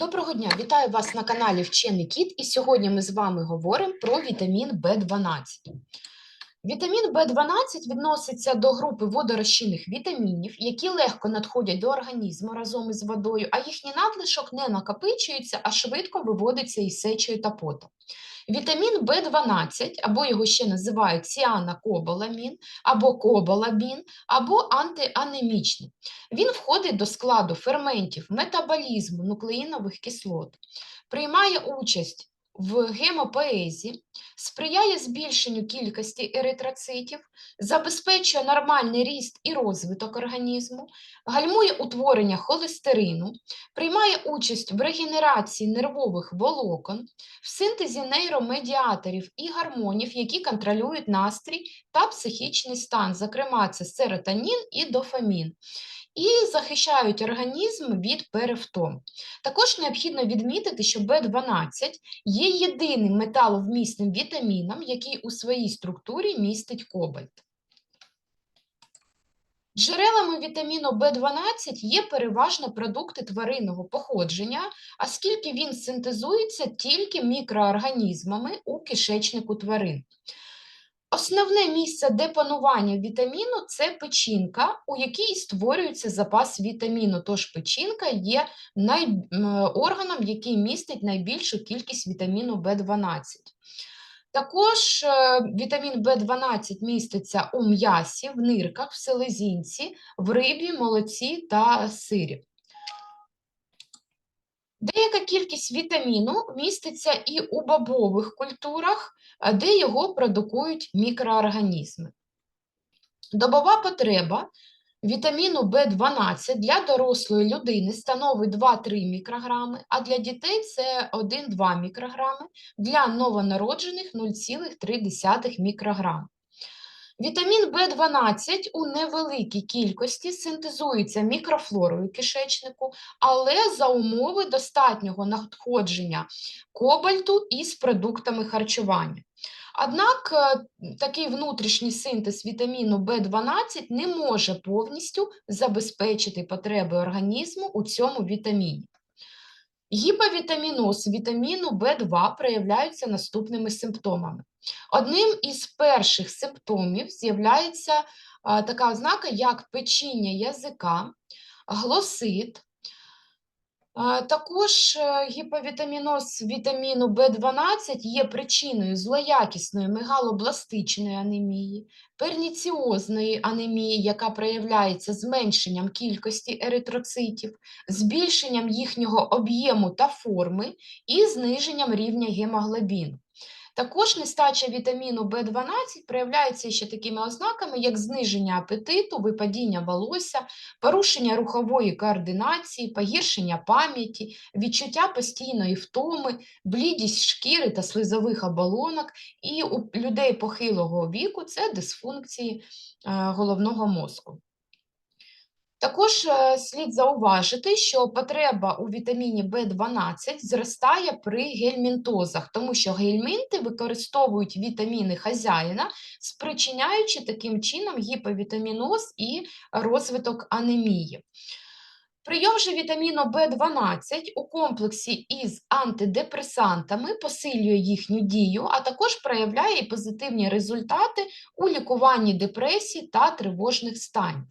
Доброго дня, вітаю вас на каналі Вчений Кіт, і сьогодні ми з вами говоримо про вітамін В12. Вітамін В12 відноситься до групи водорозчинних вітамінів, які легко надходять до організму разом із водою, а їхній надлишок не накопичується, а швидко виводиться із сечею та потом. Вітамін В12, або його ще називають ціанокобаламін, або кобалабін, або антианемічний. Він входить до складу ферментів метаболізму нуклеїнових кислот, приймає участь в гемопоезі, сприяє збільшенню кількості еритроцитів, забезпечує нормальний ріст і розвиток організму, гальмує утворення холестерину, приймає участь в регенерації нервових волокон, в синтезі нейромедіаторів і гормонів, які контролюють настрій та психічний стан, зокрема, це серотонін і дофамін. І захищають організм від перевтом. Також необхідно відмітити, що В12 є єдиним металовмісним вітаміном, який у своїй структурі містить кобальт. Джерелами вітаміну В12 є переважно продукти тваринного походження, оскільки він синтезується тільки мікроорганізмами у кишечнику тварин. Основне місце депонування вітаміну це печінка, у якій створюється запас вітаміну. Тож печінка є най... органом, який містить найбільшу кількість вітаміну В12. Також е, вітамін В12 міститься у м'ясі, в нирках, в селезінці, в рибі, молоці та сирі. Деяка кількість вітаміну міститься і у бобових культурах, де його продукують мікроорганізми. Добова потреба вітаміну В12 для дорослої людини становить 2-3 мікрограми, а для дітей це 1-2 мікрограми, для новонароджених 0,3 мікрограми. Вітамін В12 у невеликій кількості синтезується мікрофлорою кишечнику, але за умови достатнього надходження кобальту із продуктами харчування. Однак е, такий внутрішній синтез вітаміну В12 не може повністю забезпечити потреби організму у цьому вітаміні. Гіповітаміноз вітаміну В2 проявляються наступними симптомами. Одним із перших симптомів з'являється така ознака, як печіння язика, глосит. А, Також е, гіповітаміноз вітаміну В12 є причиною злоякісної мегалобластичної анемії, перніціозної анемії, яка проявляється зменшенням кількості еритроцитів, збільшенням їхнього об'єму та форми і зниженням рівня гемоглобіну. Також нестача вітаміну В12 проявляється ще такими ознаками, як зниження апетиту, випадіння волосся, порушення рухової координації, погіршення пам'яті, відчуття постійної втоми, блідість шкіри та слизових оболонок, і у людей похилого віку це дисфункції е, головного мозку. Також е, слід зауважити, що потреба у вітаміні В12 зростає при гельмінтозах, тому що гельмінти використовують вітаміни хазяїна, спричиняючи таким чином гіповітаміноз і розвиток анемії. Прийом же вітаміну В12 у комплексі із антидепресантами посилює їхню дію, а також проявляє і позитивні результати у лікуванні депресії та тривожних станів.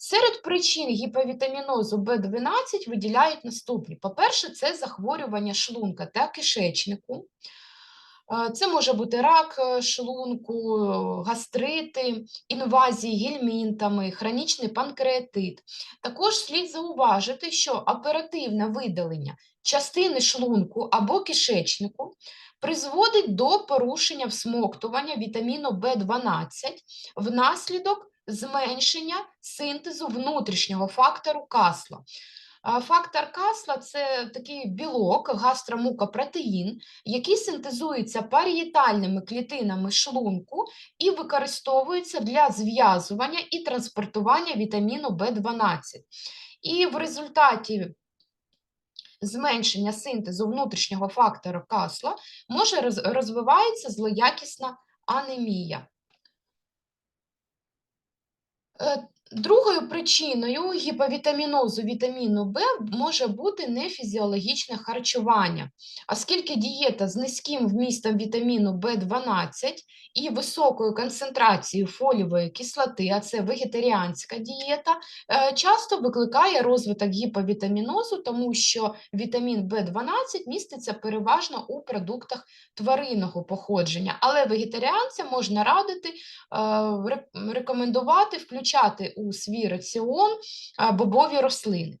Серед причин гіповітамінозу В12 виділяють наступні. По-перше, це захворювання шлунка та кишечнику. Це може бути рак е, шлунку, гастрити, інвазії гельмінтами, хронічний панкреатит. Також слід зауважити, що оперативне видалення частини шлунку або кишечнику призводить до порушення всмоктування вітаміну В12 внаслідок зменшення синтезу внутрішнього фактору касла. Фактор касла це такий білок, гастромукопротеїн, який синтезується парієтальними клітинами шлунку і використовується для зв'язування і транспортування вітаміну В12. І в результаті зменшення синтезу внутрішнього фактора касла може розвивається злоякісна анемія. Uh, Другою причиною гіповітамінозу вітаміну В може бути нефізіологічне харчування, оскільки дієта з низьким вмістом вітаміну В12 і високою концентрацією фолієвої кислоти, а це вегетаріанська дієта, е, часто викликає розвиток гіповітамінозу, тому що вітамін В12 міститься переважно у продуктах тваринного походження, але вегетаріанцям можна радити е, рекомендувати включати у свій раціон бобові рослини.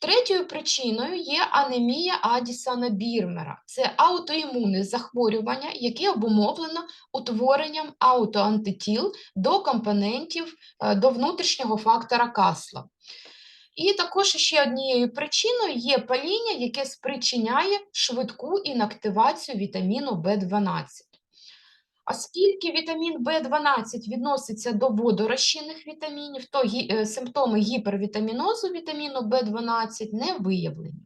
Третьою причиною є анемія Адісона Бірмера. Це аутоімунне захворювання, яке обумовлено утворенням аутоантитіл до компонентів е, до внутрішнього фактора касла. І також ще однією причиною є паління, яке спричиняє швидку інактивацію вітаміну В12. Оскільки вітамін В12 відноситься до водорозчинних вітамінів, то гі- е, симптоми гіпервітамінозу вітаміну В12 не виявлені.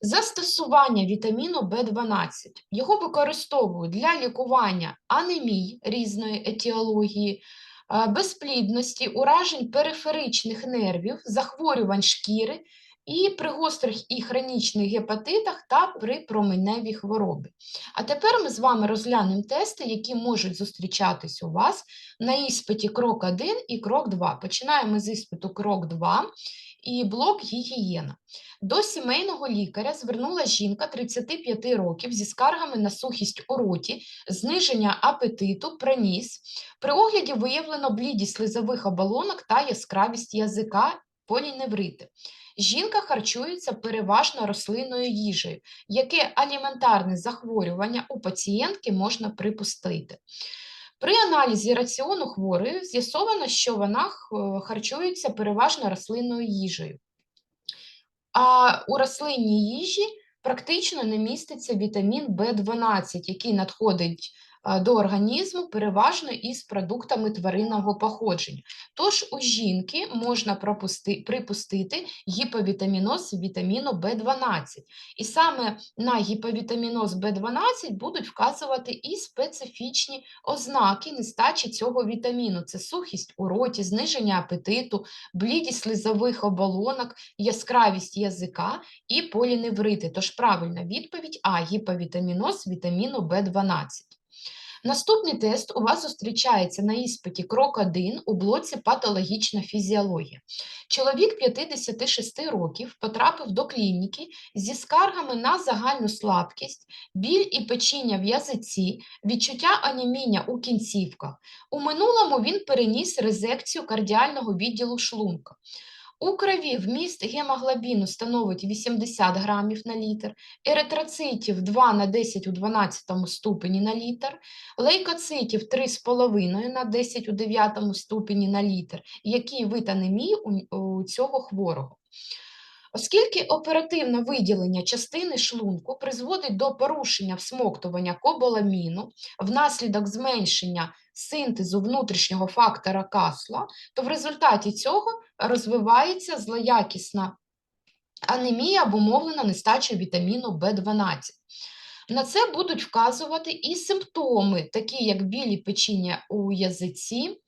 Застосування вітаміну В12. Його використовують для лікування анемій різної етіології, е, безплідності, уражень периферичних нервів, захворювань шкіри і при гострих і хронічних гепатитах та при променевій хворобі. А тепер ми з вами розглянемо тести, які можуть зустрічатись у вас на іспиті крок 1 і крок 2. Починаємо з іспиту крок 2 і блок гігієна. До сімейного лікаря звернула жінка 35 років зі скаргами на сухість у роті, зниження апетиту, приніс. При огляді виявлено блідість слизових оболонок та яскравість язика, поліневрити. Жінка харчується переважно рослинною їжею, яке аліментарне захворювання у пацієнтки можна припустити. При аналізі раціону хворої з'ясовано, що вона харчується переважно рослинною їжею. А у рослинній їжі практично не міститься вітамін В12, який надходить до організму переважно із продуктами тваринного походження. Тож у жінки можна пропусти- припустити гіповітаміноз вітаміну В12. І саме на гіповітаміноз В12 будуть вказувати і специфічні ознаки нестачі цього вітаміну: це сухість у роті, зниження апетиту, блідість слизових оболонок, яскравість язика і поліневрити. Тож правильна відповідь А гіповітаміноз вітаміну В12. Наступний тест у вас зустрічається на іспиті крок 1 у блоці патологічна фізіологія. Чоловік 56 років потрапив до клініки зі скаргами на загальну слабкість, біль і печіння в язиці, відчуття анеміння у кінцівках. У минулому він переніс резекцію кардіального відділу шлунка. У крові вміст гемоглобіну становить 80 грамів на літр, еритроцитів 2 на 10 у 12 ступені на літр, лейкоцитів 3,5 на 10 у 9 ступені на літр. Який вид анемії у, цього хворого? Оскільки оперативне виділення частини шлунку призводить до порушення всмоктування кобаламіну внаслідок зменшення синтезу внутрішнього фактора касла, то в результаті цього розвивається злоякісна анемія, обумовлена нестачею вітаміну В12. На це будуть вказувати і симптоми, такі як білі печіння у язиці.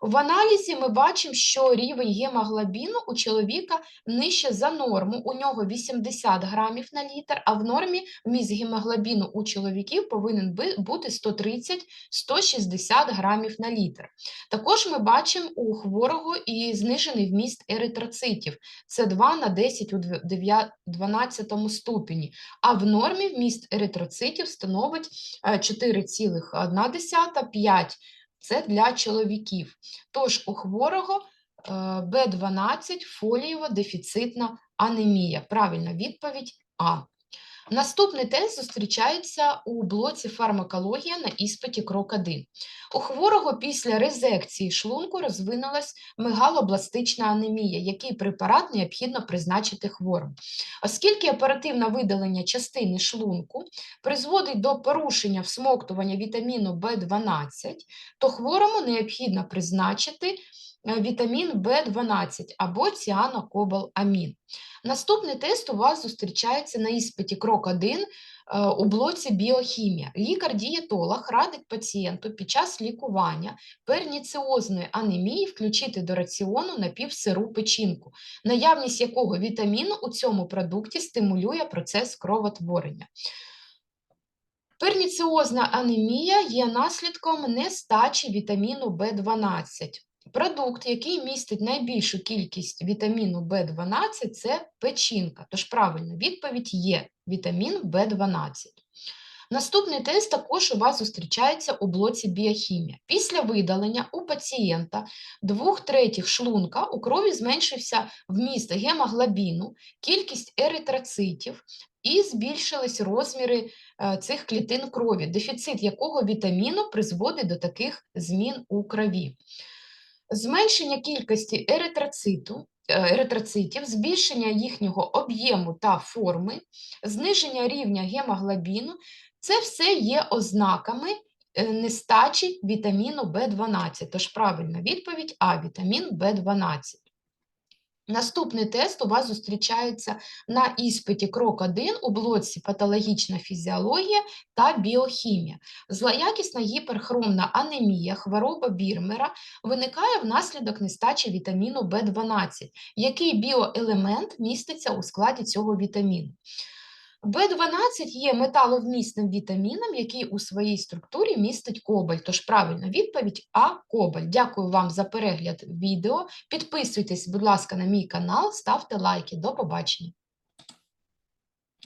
В аналізі ми бачимо, що рівень гемоглобіну у чоловіка нижче за норму. У нього 80 грамів на літр, а в нормі вміст гемоглобіну у чоловіків повинен бути 130-160 грамів на літр. Також ми бачимо у хворого і знижений вміст еритроцитів. Це 2 на 10 у дв- 12 ступені. А в нормі вміст еритроцитів становить е, 4,1-5. Це для чоловіків. Тож у хворого е, Б12 фолієво-дефіцитна анемія. Правильна відповідь А. Наступний тест зустрічається у блоці фармакологія на іспиті крок 1. У хворого після резекції шлунку розвинулась мегалобластична анемія, який препарат необхідно призначити хворим. Оскільки оперативне видалення частини шлунку призводить до порушення всмоктування вітаміну В12, то хворому необхідно призначити вітамін В12 або ціанокобаламін. Наступний тест у вас зустрічається на іспиті крок 1 е, у блоці біохімія. Лікар-дієтолог радить пацієнту під час лікування перніціозної анемії включити до раціону напівсиру печінку, наявність якого вітаміну у цьому продукті стимулює процес кровотворення. Перніціозна анемія є наслідком нестачі вітаміну В12. Продукт, який містить найбільшу кількість вітаміну В12, це печінка. Тож правильна відповідь є вітамін В12. Наступний тест також у вас зустрічається у блоці біохімія. Після видалення у пацієнта двох третіх шлунка у крові зменшився вміст гемоглобіну, кількість еритроцитів і збільшились розміри е, цих клітин крові, дефіцит якого вітаміну призводить до таких змін у крові. Зменшення кількості еритроциту, е, еритроцитів, збільшення їхнього об'єму та форми, зниження рівня гемоглобіну це все є ознаками е, нестачі вітаміну В12. Тож правильна відповідь А вітамін В12. Наступний тест у вас зустрічається на іспиті крок 1 у блоці патологічна фізіологія та біохімія. Злоякісна гіперхромна анемія, хвороба Бірмера виникає внаслідок нестачі вітаміну В12. Який біоелемент міститься у складі цього вітаміну? В12 є металовмісним вітаміном, який у своїй структурі містить кобальт. Тож правильна відповідь А кобальт. Дякую вам за перегляд відео. Підписуйтесь, будь ласка, на мій канал, ставте лайки. До побачення.